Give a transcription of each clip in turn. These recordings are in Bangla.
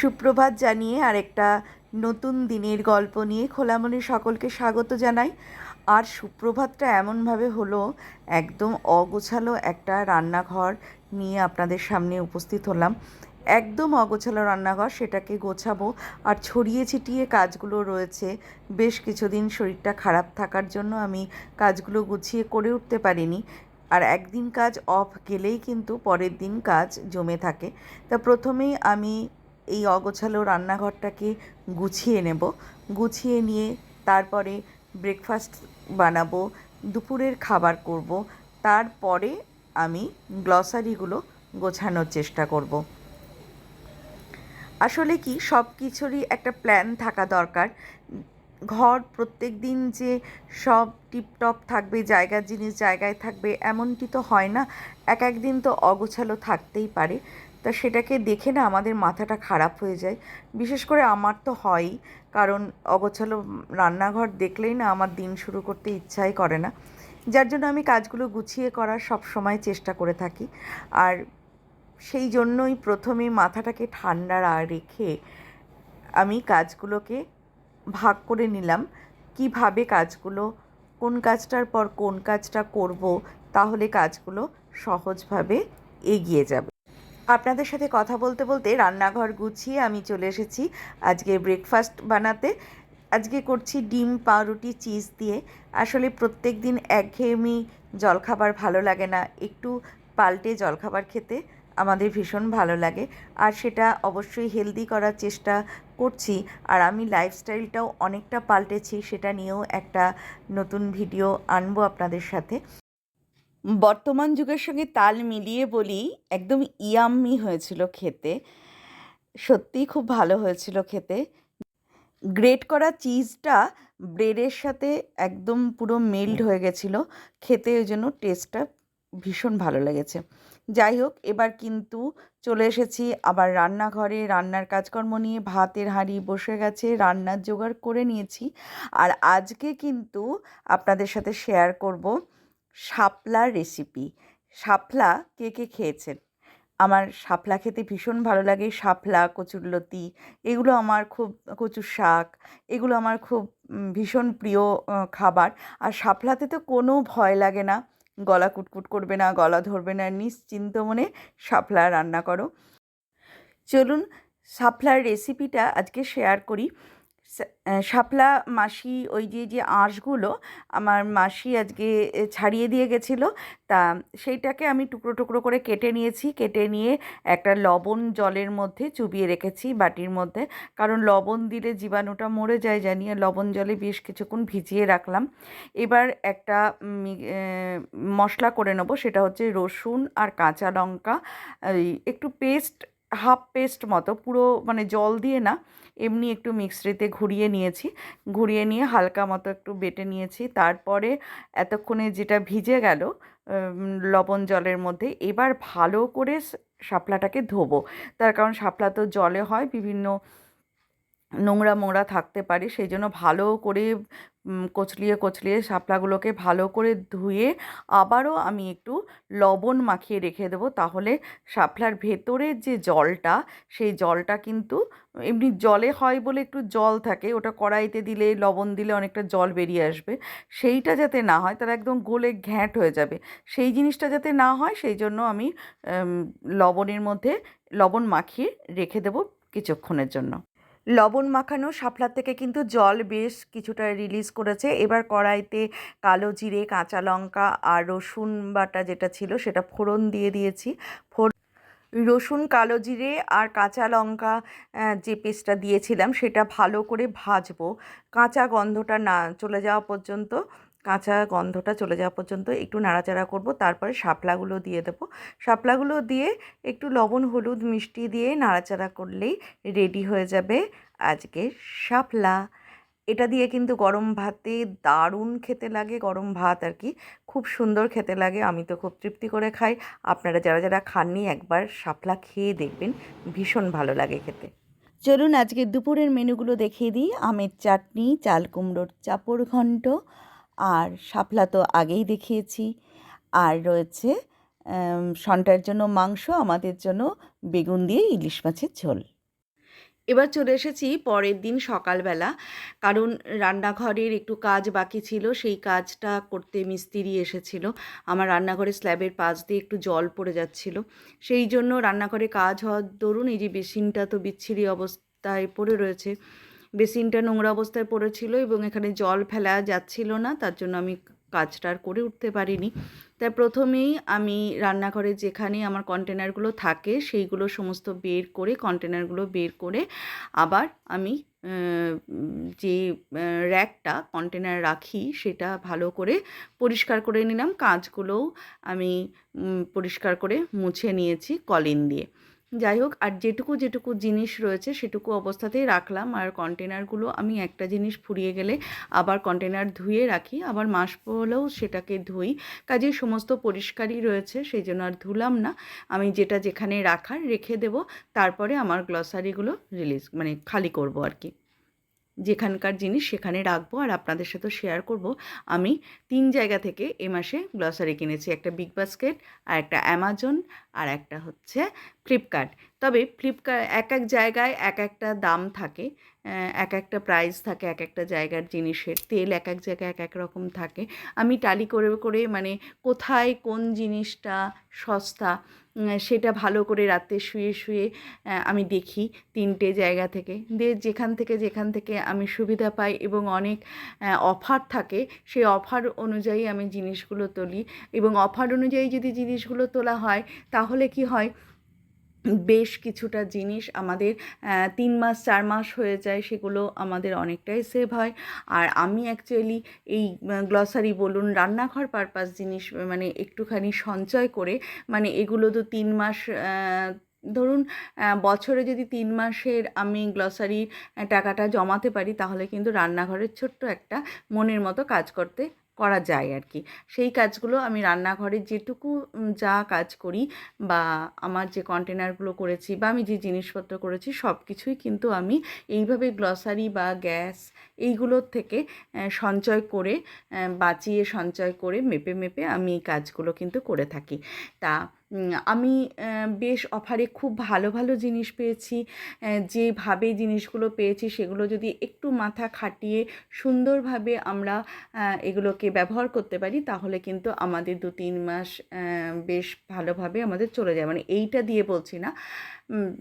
সুপ্রভাত জানিয়ে আর একটা নতুন দিনের গল্প নিয়ে খোলা মনে সকলকে স্বাগত জানাই। আর সুপ্রভাতটা এমনভাবে হলো, একদম অগোছালো একটা রান্নাঘর নিয়ে আপনাদের সামনে উপস্থিত হলাম। একদম অগোছালো রান্নাঘর, সেটাকে গোছাবো। আর ছড়িয়ে ছিটিয়ে কাজগুলো রয়েছে। বেশ কিছুদিন শরীরটা খারাপ থাকার জন্য আমি কাজগুলো গুছিয়ে করে উঠতে পারিনি। আর একদিন কাজ অফ গেলেই কিন্তু পরের দিন কাজ জমে থাকে। তা প্রথমেই আমি এই অগোছালো রান্নাঘরটাকে গুছিয়ে নেব। গুছিয়ে নিয়ে তারপরে ব্রেকফাস্ট বানাবো, দুপুরের খাবার করব। তারপরে আমি গ্লসারিগুলো গোছানোর চেষ্টা করব। আসলে কি সব কিছুরই একটা প্ল্যান থাকা দরকার। ঘর প্রত্যেক দিন যে সব টিপটপ থাকবে জায়গার জিনিস জায়গায় থাকবে, এমনটি তো হয় না। এক এক দিন তো অগোছালো থাকতেই পারে। তা সেটাকে দেখে না আমাদের মাথাটা খারাপ হয়ে যায়। বিশেষ করে আমার তো হয়ই কারণ অগোছালো রান্নাঘর দেখলেই না আমার দিন শুরু করতে ইচ্ছাই করে না। যার জন্য আমি কাজগুলো গুছিয়ে করার সব সময় চেষ্টা করে থাকি। আর সেই জন্যই প্রথমে মাথাটাকে ঠান্ডা রেখে আমি কাজগুলোকে ভাগ করে নিলাম। কীভাবে কাজগুলো, কোন কাজটার পর কোন কাজটা করব, তাহলে কাজগুলো সহজভাবে এগিয়ে যাবে। আপনাদের সাথে কথা বলতে বলতে রান্নাঘর গুছিয়ে আমি চলে এসেছি আজকে ব্রেকফাস্ট বানাতে। আজকে করছি ডিম, পাউরুটি চিজ দিয়ে। আসলে প্রত্যেক দিন একঘেয়েমি জলখাবার ভালো লাগে না। একটু পাল্টে জলখাবার খেতে আমাদের ভীষণ ভালো লাগে। আর সেটা অবশ্যই হেলদি করার চেষ্টা করছি। আর আমি লাইফস্টাইলটাও অনেকটা পাল্টেছি, সেটা নিয়েও একটা নতুন ভিডিও আনব আপনাদের সাথে। বর্তমান যুগের সঙ্গে তাল মিলিয়ে বলি, একদম ইয়াম্মি হয়েছিল খেতে। সত্যিই খুব ভালো হয়েছিল খেতে। গ্রেট করা চিজটা ব্রেডের সাথে একদম পুরো মেল্ট হয়ে গেছিল। খেতে ওই জন্য টেস্টটা ভীষণ ভালো লেগেছে। যাই হোক, এবার কিন্তু চলে এসেছি আবার রান্নাঘরে। রান্নার কাজকর্ম নিয়ে ভাতের হাঁড়ি বসে গেছে, রান্নার জোগাড় করে নিয়েছি। আর আজকে কিন্তু আপনাদের সাথে শেয়ার করব শাপলার রেসিপি শাপলা কে কে খেয়েছেন? আমার শাপলা খেতে ভীষণ ভালো লাগে। শাপলা কচুরলতি এগুলো আমার খুব, কচুর শাক, এগুলো আমার খুব ভীষণ প্রিয় খাবার। আর শাপলাতে তো কোনো ভয় লাগে না। গলা কুটকুট করবে না, গলা ধরবে না, নিশ্চিন্ত মনে শাপলা রান্না করো। চলুন শাপলার রেসিপিটা আজকে শেয়ার করি। শাপলা মাসি ওই যে যে আঁশগুলো আমার মাসি আজকে ছাড়িয়ে দিয়ে গেছিল, তা সেইটাকে আমি টুকরো টুকরো করে কেটে নিয়েছি, কেটে নিয়ে একটা লবণ জলের মধ্যে চুবিয়ে রেখেছি বাটির মধ্যে, কারণ লবণ দিলে জীবাণুটা মরে যায় জানি, আর লবণ জলে বেশ কিছুক্ষণ ভিজিয়ে রাখলাম। এবার একটা মশলা করে নেব, সেটা হচ্ছে রসুন আর কাঁচা লঙ্কা একটু পেস্ট হাফ পেস্ট মতো, পুরো মানে জল দিয়ে না, এমনি একটু মিক্সরিতে ঘুরিয়ে নিয়েছি। ঘুরিয়ে নিয়ে হালকা মতো একটু বেটে নিয়েছি। তারপরে এতক্ষণে যেটা ভিজে গেল লবণ জলের মধ্যে, এবার ভালো করে শাপলাটাকে ধোবো। তার কারণ শাপলা তো জলে হয়, বিভিন্ন নোংরা মোংরা থাকতে পারে। সেই জন্য ভালো করে কচলিয়ে কচলিয়ে শাপলাগুলোকে ভালো করে ধুয়ে আবারও আমি একটু লবণ মাখিয়ে রেখে দেবো। তাহলে শাপলার ভেতরের যে জলটা, সেই জলটা কিন্তু, এমনি জলে হয় বলে একটু জল থাকে, ওটা কড়াইতে দিলে, লবণ দিলে অনেকটা জল বেরিয়ে আসবে। সেইটা যাতে না হয়, তারা একদম গোলে ঘ্যাঁট হয়ে যাবে। সেই জিনিসটা যাতে না হয়, সেই জন্য আমি লবণের মধ্যে লবণ মাখিয়ে রেখে দেবো কিছুক্ষণের জন্য। লবণ মাখানো, শাপলা থেকে কিন্তু জল বেশ কিছুটা রিলিজ করেছে। এবার কড়াইতে কালো জিরে, কাঁচা লঙ্কা আর রসুন বাটা যেটা ছিল সেটা ফোড়ন দিয়ে দিয়েছি। ফোড় রসুন, কালো জিরে আর কাঁচা লঙ্কা যে পেস্টটা দিয়েছিলাম সেটা ভালো করে ভাজবো। কাঁচা গন্ধটা না চলে যাওয়া পর্যন্ত কাঁচা গন্ধটা চলে যাওয়া পর্যন্ত একটু নাড়াচাড়া করব, তারপরে শাপলাগুলো দিয়ে দেবো। শাপলাগুলো দিয়ে একটু লবণ, হলুদ, মিষ্টি দিয়ে নাড়াচাড়া করলেই রেডি হয়ে যাবে আজকে শাপলা। এটা দিয়ে কিন্তু গরম ভাতে দারুণ খেতে লাগে, গরম ভাত আর কি। খুব সুন্দর খেতে লাগে, আমি তো খুব তৃপ্তি করে খাই। আপনারা যারা যারা খাননি একবার শাপলা খেয়ে দেখবেন, ভীষণ ভালো লাগে খেতে। চলুন আজকে দুপুরের মেনুগুলো দেখিয়ে দিই। আমের চাটনি, চাল কুমড়োর চাপড় ঘন্ট আর শাপলা তো আগেই দেখিয়েছি। আর রয়েছে সন্টার জন্য মাংস, আমাদের জন্য বেগুন দিয়ে ইলিশ মাছের ঝোল। এবার চলে এসেছি পরের দিন সকালবেলা, কারণ রান্নাঘরের একটু কাজ বাকি ছিল, সেই কাজটা করতে মিস্ত্রি এসেছিল। আমার রান্নাঘরের স্ল্যাবের পাশ দিয়ে একটু জল পড়ে যাচ্ছিল। সেই জন্য রান্নাঘরে কাজ হওয়ার দরুন এই যে বেসিনটা তো বিচ্ছিরি অবস্থায় পড়ে রয়েছে। বেসিনটা নোংরা অবস্থায় পড়েছিল এবং এখানে জল ফেলা যাচ্ছিল না, তার জন্য আমি কাজটা আর করে উঠতে পারিনি। তাই প্রথমেই আমি রান্নাঘরে যেখানে আমার কন্টেনারগুলো থাকে, সেইগুলো সমস্ত বের করে, কন্টেনারগুলো বের করে আবার আমি যে র্যাকটা কন্টেনার রাখি, সেটা ভালো করে পরিষ্কার করে নিলাম। কাঁচগুলোও আমি পরিষ্কার করে মুছে নিয়েছি কলিন দিয়ে। যাই হোক, আর যেটুকু যেটুকু জিনিস রয়েছে সেটুকু অবস্থাতেই রাখলাম। আর কন্টেনারগুলো আমি একটা জিনিস ফুরিয়ে গেলে আবার কন্টেনার ধুয়ে রাখি। আবার মাস হলেও সেটাকে ধুই। কাজে সমস্ত পরিষ্কারই রয়েছে, সেই জন্য আর ধুলাম না। আমি যেটা যেখানে রাখার রেখে দেব, তারপরে আমার গ্লসারিগুলো রিলিজ মানে খালি করব আর কি। যেখানকার জিনিস সেখানে রাখব আর আপনাদের সাথে শেয়ার করব। আমি তিন জায়গা থেকে এ মাসে গ্লসারি কিনেছি, একটা বিগ বাস্কেট আর একটা অ্যামাজন আর একটা হচ্ছে ফ্লিপকার্ট তবে ফ্লিপকার্ট এক এক জায়গায় এক একটা দাম থাকে এক একটা প্রাইস থাকে, এক একটা জায়গার জিনিসের তেল এক এক জায়গায় এক এক রকম থাকে। আমি টালি করে করে মানে কোথায় কোন জিনিসটা সস্তা সেটা ভালো করে রাতে শুয়ে শুয়ে আমি দেখি তিনটে জায়গা থেকে। দিয়ে যেখান থেকে যেখান থেকে আমি সুবিধা পাই এবং অনেক অফার থাকে, সেই অফার অনুযায়ী আমি জিনিসগুলো তুলি। এবং অফার অনুযায়ী যদি জিনিসগুলো তোলা হয়, তাহলে কি হয় বেশ কিছুটা জিনিস আমাদের তিন মাস, চার মাস হয়ে যায় সেগুলো আমাদের অনেকটাই সেভ হয়। আর আমি অ্যাকচুয়ালি এই গ্লসারি বলুন, রান্নাঘর পারপাস জিনিস মানে একটুখানি সঞ্চয় করে মানে এগুলো তো তিন মাস ধরুন বছরে যদি তিন মাসের আমি গ্লসারির টাকাটা জমাতে পারি, তাহলে কিন্তু রান্নাঘরের ছোট্ট একটা মনের মতো কাজ করতে করা যায় আর কি সেই কাজগুলো আমি রান্নাঘরে যেটুকু যা কাজ করি বা আমার যে কন্টেনারগুলো করেছি বা আমি যে জিনিসপত্র করেছি সব কিছুই কিন্তু আমি এইভাবে গ্লসারি বা গ্যাস এইগুলোর থেকে সঞ্চয় করে বাঁচিয়ে সঞ্চয় করে মেপে মেপে আমি এই কাজগুলো কিন্তু করে থাকি। তা আমি বেশ অফারে খুব ভালো ভালো জিনিস পেয়েছি। যেভাবে জিনিসগুলো পেয়েছি সেগুলো যদি একটু মাথা খাটিয়ে সুন্দরভাবে আমরা এগুলোকে ব্যবহার করতে পারি, তাহলে কিন্তু আমাদের দু তিন মাস বেশ ভালোভাবে আমাদের চলে যায়। মানে এইটা দিয়ে বলছি না।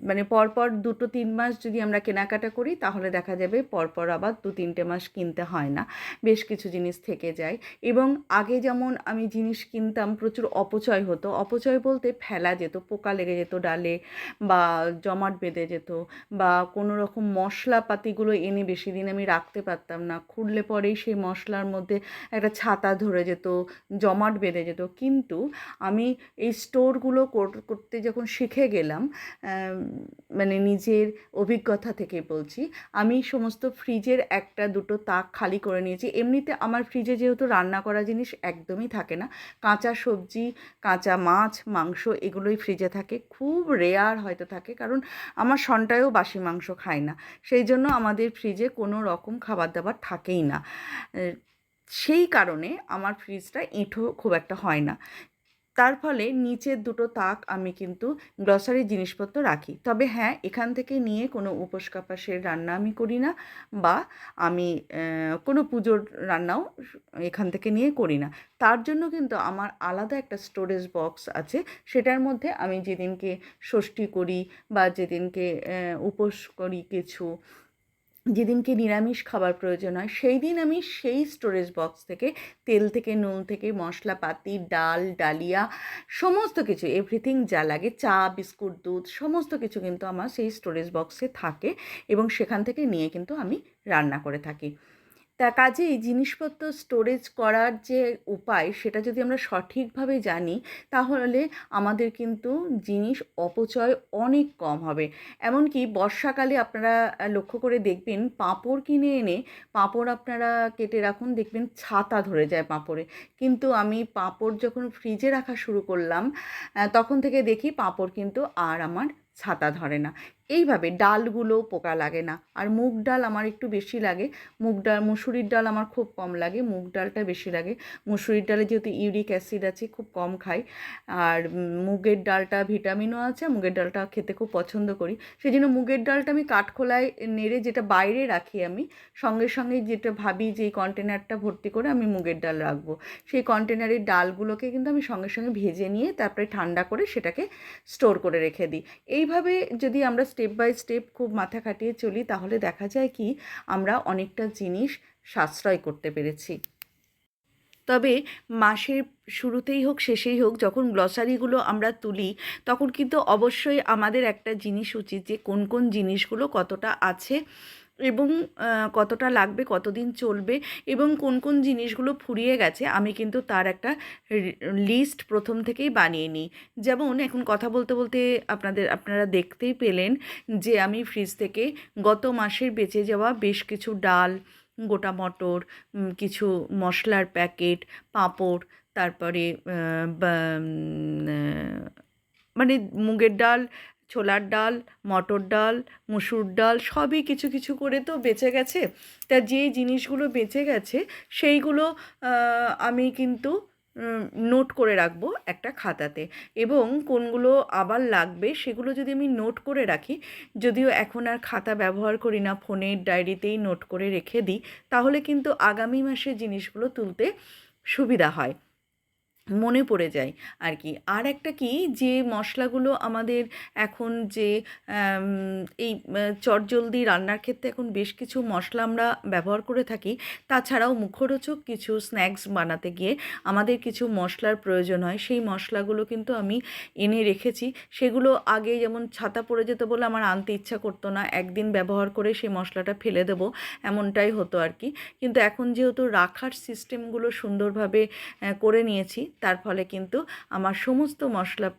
মানে পরপর দুটো তিন মাস যদি আমরা কেনাকাটা করি, তাহলে দেখা যাবে পরপর আবার দু তিনটে মাস কিনতে হয় না। বেশ কিছু জিনিস থেকে যায়। এবং আগে যেমন আমি জিনিস কিনতাম, প্রচুর অপচয় হতো। অপচয় বলতে ফেলা যেত, পোকা লেগে যেত ডালে বা জমাট বেঁধে যেত বা কোনো রকম মশলাপাতিগুলো এনে বেশি দিন আমি রাখতে পারতাম না। খুললে পরেই সেই মশলার মধ্যে একটা ছাতা ধরে যেত, জমাট বেঁধে যেত। কিন্তু আমি এই স্টোরগুলো করতে যখন শিখে গেলাম মানে নিজের অভিজ্ঞতা থেকে বলছি। আমি সমস্ত ফ্রিজের একটা দুটো তাক খালি করে নিয়েছি। এমনিতে আমার ফ্রিজে যেহেতু রান্না করা জিনিস একদমই থাকে না, কাঁচা সবজি, কাঁচা মাছ, মাংস এগুলোই ফ্রিজে থাকে। খুব রেয়ার হয়তো থাকে, কারণ আমার সনটায়ও বাসি মাংস খায় না। সেই জন্য আমাদের ফ্রিজে কোনো রকম খাবার দাবার থাকেই না। সেই কারণে আমার ফ্রিজটা এঁঠো খুব একটা হয় না। তার ফলে নিচের দুটো তাক আমি কিন্তু গ্রসারি জিনিসপত্র রাখি। তবে হ্যাঁ এখান থেকে নিয়ে কোনো উপোস কাপাসের রান্না আমি করি না বা আমি কোনো পুজোর রান্নাও এখান থেকে নিয়ে করি না। তার জন্য কিন্তু আমার আলাদা একটা স্টোরেজ বক্স আছে। সেটার মধ্যে আমি যেদিনকে ষষ্ঠী করি বা যেদিনকে উপোস করি কিছু যেদিনকে নিরামিষ খাবার প্রয়োজন হয়, সেই দিন আমি সেই স্টোরেজ বক্স থেকে তেল থেকে নুন থেকে মশলাপাতি, ডাল, ডালিয়া, সমস্ত কিছু এভরিথিং যা লাগে, চা, বিস্কুট, দুধ, সমস্ত কিছু কিন্তু আমার সেই স্টোরেজ বক্সে থাকে এবং সেখান থেকে নিয়ে কিন্তু আমি রান্না করে থাকি। তা কাজেই জিনিসপত্র স্টোরেজ করার যে উপায়, সেটা যদি আমরা সঠিকভাবে জানি, তাহলে আমাদের কিন্তু জিনিস অপচয় অনেক কম হবে। এমনকি বর্ষাকালে আপনারা লক্ষ্য করে দেখবেন, পাঁপড় কিনে এনে পাঁপড় আপনারা কেটে রাখুন, দেখবেন ছাতা ধরে যায় পাঁপড়ে। কিন্তু আমি পাঁপড় যখন ফ্রিজে রাখা শুরু করলাম তখন থেকে দেখি পাঁপড় কিন্তু আর আমার ছাতা ধরে না। এইভাবে ডালগুলো পোকা লাগে না। আর মুগ ডাল আমার একটু বেশি লাগে। মুগ ডাল, মুসুরির ডাল আমার খুব কম লাগে, মুগ ডালটা বেশি লাগে। মুসুরির ডালে যেহেতু ইউরিক অ্যাসিড আছে, খুব কম খাই। আর মুগের ডালটা ভিটামিনও আছে, মুগের ডালটা খেতে খুব পছন্দ করি। সেই জন্য মুগের ডালটা আমি কাঠখোলায় নেড়ে যেটা বাইরে রাখি আমি, সঙ্গে সঙ্গে যেটা ভাবি যে এই কন্টেনারটা ভর্তি করে আমি মুগের ডাল রাখব। সেই কন্টেনারের ডালগুলোকে কিন্তু আমি সঙ্গে সঙ্গে ভেজে নিয়ে তারপরে ঠান্ডা করে সেটাকে স্টোর করে রেখে দিই। এইভাবে যদি আমরা স্টেপ বাই স্টেপ খুব মাথা খাটিয়ে চলি, তাহলে দেখা যায় কি আমরা অনেকটা জিনিস সাশ্রয় করতে পেরেছি। তবে মাসের শুরুতেই হোক, শেষেই হোক, যখন গ্লসারিগুলো আমরা তুলি, তখন কিন্তু অবশ্যই আমাদের একটা জিনিস উচিত যে কোন কোন জিনিসগুলো কতটা আছে এবং কতটা লাগবে, কতদিন চলবে এবং কোন কোন জিনিসগুলো ফুরিয়ে গেছে, আমি কিন্তু তার একটা লিস্ট প্রথম থেকেই বানিয়ে নিই। যেমন, এখন কথা বলতে বলতে আপনাদের, আপনারা দেখতেই পেলেন যে, আমি ফ্রিজ থেকে গত মাসের বেঁচে যাওয়া বেশ কিছু ডাল, গোটা মটর কিছু মশলার প্যাকেট, পাঁপড়, তারপরে মানে মুগের ডাল ছোলার ডাল, মটর ডাল, মুসুর ডাল, সবই কিছু কিছু করে তো বেঁচে গেছে। তা যে জিনিসগুলো বেঁচে গেছে, সেইগুলো আমি কিন্তু নোট করে রাখব একটা খাতাতে। এবং কোনগুলো আবার লাগবে, সেগুলো যদি আমি নোট করে রাখি, যদিও এখন আর খাতা ব্যবহার করি না, ফোনের ডায়েরিতেই নোট করে রেখে দিই, তাহলে কিন্তু আগামী মাসে জিনিসগুলো তুলতে সুবিধা হয়। মনে পড়ে যায় আর কি আর একটা কি, যে মশলাগুলো আমাদের এখন যে এই চটজলদি রান্নার ক্ষেত্রে এখন বেশ কিছু মশলা আমরা ব্যবহার করে থাকি, তাছাড়াও মুখরোচক কিছু স্ন্যাক্স বানাতে গিয়ে আমাদের কিছু মশলার প্রয়োজন হয়, সেই মশলাগুলো কিন্তু আমি এনে রেখেছি। সেগুলো আগে যেমন ছাতা পড়ে যেত বলে আমার আনতে ইচ্ছা করতো না, একদিন ব্যবহার করে সেই মশলাটা ফেলে দেবো, এমনটাই হতো আর কি কিন্তু এখন যেহেতু রাখার সিস্টেমগুলো সুন্দরভাবে করে নিয়েছি তার ফলে কিন্তু আমার সমস্ত মশলা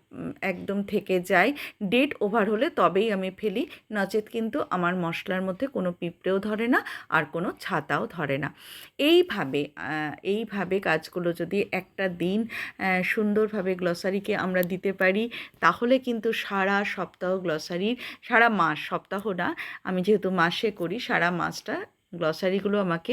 একদম থেকে যায়। ডেট ওভার হলে তবেই আমি ফেলি। নচেত কিন্তু আমার মশলার মধ্যে কোনো পিঁপড়েও ধরে না, আর কোনো ছাতাও ধরে না। এইভাবে এইভাবে কাজগুলো যদি একটা দিন সুন্দরভাবে গ্লসারিকে আমরা দিতে পারি, তাহলে কিন্তু সারা সপ্তাহ গ্লসারির সারা মাস, সপ্তাহ না, আমি যেহেতু মাসে করি, সারা মাসটা গ্লসারিগুলো আমাকে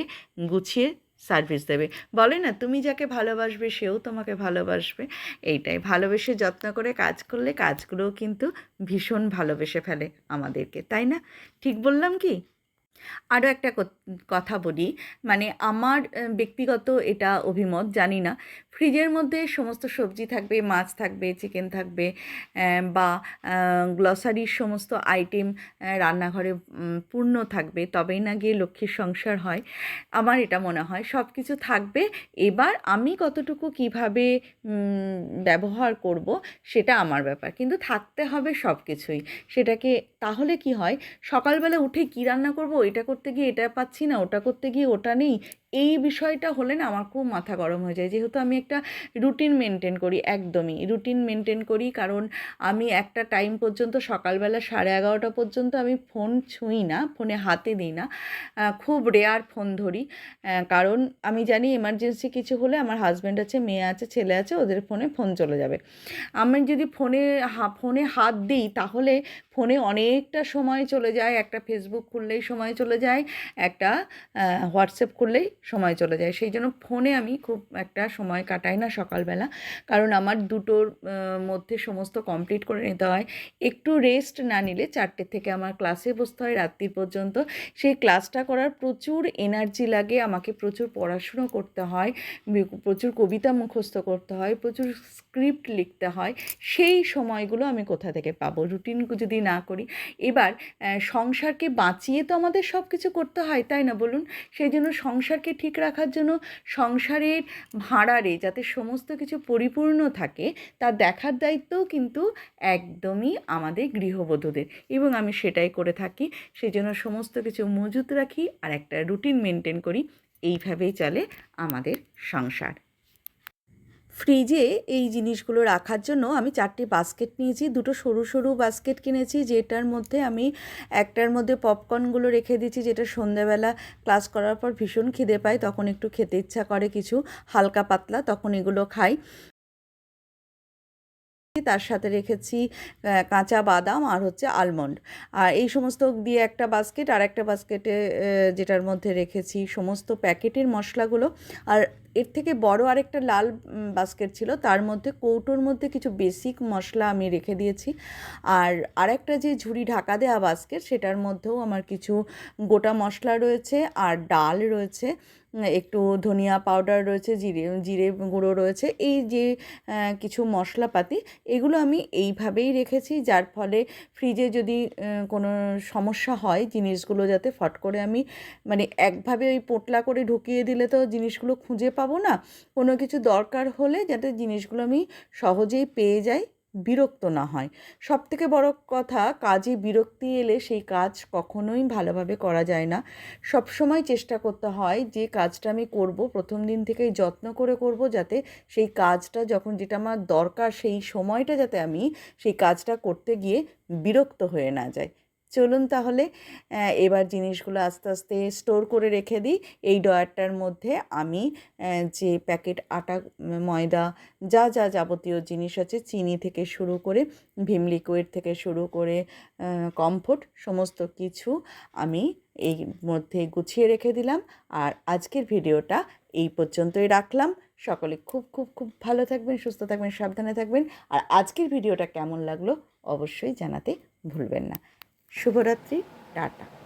গুছিয়ে সার্ভিস দেবে। বলে না, তুমি যাকে ভালোবাসবে, সেও তোমাকে ভালোবাসবে। এইটাই, ভালোবেসে যত্ন করে কাজ করলে কাজগুলোও কিন্তু ভীষণ ভালোবেসে ফেলে আমাদেরকে, তাই না? ঠিক বললাম কি? আরও একটা কথা বলি। মানে আমার ব্যক্তিগত এটা অভিমত, জানি না। ফ্রিজের মধ্যে সমস্ত সবজি থাকবে, মাছ থাকবে, চিকেন থাকবে বা গ্লসারির সমস্ত আইটেম রান্নাঘরে পূর্ণ থাকবে, তবেই না গিয়ে লক্ষ্মীর সংসার হয়। আমার এটা মনে হয়। সব কিছু থাকবে। এবার আমি কতটুকু কীভাবে ব্যবহার করব সেটা আমার ব্যাপার। কিন্তু থাকতে হবে সব কিছুই সেটাকে, তাহলে কি হয়? সকালবেলা উঠে কী রান্না করব? এটা করতে গিয়ে এটা পাচ্ছি না ওটা করতে গিয়ে ওটা নেই। এই বিষয়টা হলে না আমার খুব মাথা গরম হয়ে যায়। যেহেতু আমি একটা রুটিন মেনটেন করি, একদমই রুটিন মেনটেন করি, কারণ আমি একটা টাইম পর্যন্ত সকালবেলা সাড়ে এগারোটা পর্যন্ত আমি ফোন ছুঁই না, ফোনে হাতে দিই না। খুব রেয়ার ফোন ধরি কারণ আমি জানি এমার্জেন্সি কিছু হলে আমার হাজব্যান্ড আছে, মেয়ে আছে, ছেলে আছে, ওদের ফোনে ফোন চলে যাবে। আমি যদি ফোনে ফোনে হাত দিই, তাহলে ফোনে অনেকটা সময় চলে যায়, একটা ফেসবুক খুললেই সময় চলে যায়, একটা হোয়াটসঅ্যাপ খুললেই সময় চলে যায়। সেই জন্য ফোনে আমি খুব একটা সময় কাটাই না সকালবেলা। কারণ আমার দুটোর মধ্যে সমস্ত কমপ্লিট করে নিতে হয়। একটু রেস্ট না নিলে চারটে থেকে আমার ক্লাসে বসতে হয়, রাত্রি পর্যন্ত। সেই ক্লাসটা করার প্রচুর এনার্জি লাগে, আমাকে প্রচুর পড়াশুনো করতে হয় প্রচুর কবিতা মুখস্থ করতে হয়, প্রচুর স্ক্রিপ্ট লিখতে হয়। সেই সময়গুলো আমি কোথা থেকে পাবো? রুটিন যদি না করি। এবার সংসারকে বাঁচিয়ে তো আমাদের সব কিছু করতে হয়, তাই না বলুন? সেই জন্য সংসারকে ঠিক রাখার জন্য সংসারের ভাঁড়ারে যাতে সমস্ত কিছু পরিপূর্ণ থাকে, তা দেখার দায়িত্বও কিন্তু একদমই আমাদের গৃহবধূদের। এবং আমি সেটাই করে থাকি সেই জন্য সমস্ত কিছু মজুত রাখি আর একটা রুটিন মেনটেন করি। এইভাবেই চলে আমাদের সংসার। ফ্রিজে এই জিনিসগুলো রাখার জন্য আমি চারটি বাস্কেট নিয়েছি, দুটো সরু সরু বাস্কেট কিনেছি, যেটার মধ্যে আমি একটার মধ্যে পপকর্নগুলো রেখে দিচ্ছি যেটা সন্ধ্যাবেলা ক্লাস করার পর ভীষণ খিদে পায়, তখন একটু খেতে ইচ্ছা করে কিছু হালকা পাতলা, তখন এগুলো খাই। তার সাথে রেখেছি কাঁচা বাদাম আর হচ্ছে আলমন্ড আর এই সমস্ত দিয়ে একটা বাস্কেট আর একটা বাস্কেটে যেটার মধ্যে রেখেছি সমস্ত প্যাকেটের মশলাগুলো। আর এর থেকে বড় আরেকটা লাল বাস্কেট ছিল, তার মধ্যে কৌটোর মধ্যে কিছু বেসিক মশলা আমি রেখে দিয়েছি। আর আরেকটা যে ঝুড়ি ঢাকা দেওয়া বাস্কেট সেটার মধ্যেও আমার কিছু গোটা মশলা রয়েছে আর ডাল রয়েছে। একটু ধনিয়া পাউডার রয়েছে, জিরে জিরে গুঁড়ো রয়েছে, এই যে কিছু মশলাপাতি, এগুলো আমি এইভাবেই রেখেছি, যার ফলে ফ্রিজে যদি কোনো সমস্যা হয়, জিনিসগুলো যাতে ফট করে আমি মানে একভাবে ওই পোটলা করে ঢুকিয়ে দিলে তো জিনিসগুলো খুঁজে পাবো না, কোনো কিছু দরকার হলে যাতে জিনিসগুলো আমি সহজেই পেয়ে যাই। বিরক্ত না হয়। সব থেকে বড় কথা, কাজে বিরক্তি এলে সেই কাজ কখনোই ভালোভাবে করা যায় না। সব সময় চেষ্টা করতে হয় যে কাজটা আমি করব, প্রথম দিন থেকেই যত্ন করে করব যাতে সেই কাজটা যখন যেটা আমার দরকার সেই সময়টা যাতে আমি সেই কাজটা করতে গিয়ে বিরক্ত হয়ে না যাই। চলুন তাহলে এবার জিনিসগুলো আস্তে আস্তে স্টোর করে রেখে দিই। এই ডয়ারটার মধ্যে আমি যে প্যাকেট আটা, ময়দা, যা যা যাবতীয় জিনিস আছে, চিনি থেকে শুরু করে, ভিম লিকুইড থেকে শুরু করে কমফোর্ট সমস্ত কিছু আমি এই মধ্যে গুছিয়ে রেখে দিলাম। আর আজকের ভিডিওটা এই পর্যন্তই রাখলাম। সকলে খুব খুব খুব ভালো থাকবেন, সুস্থ থাকবেন, সাবধানে থাকবেন। আর আজকের ভিডিওটা কেমন লাগল অবশ্যই জানাতে ভুলবেন না। শুভরাত্রি টাটা।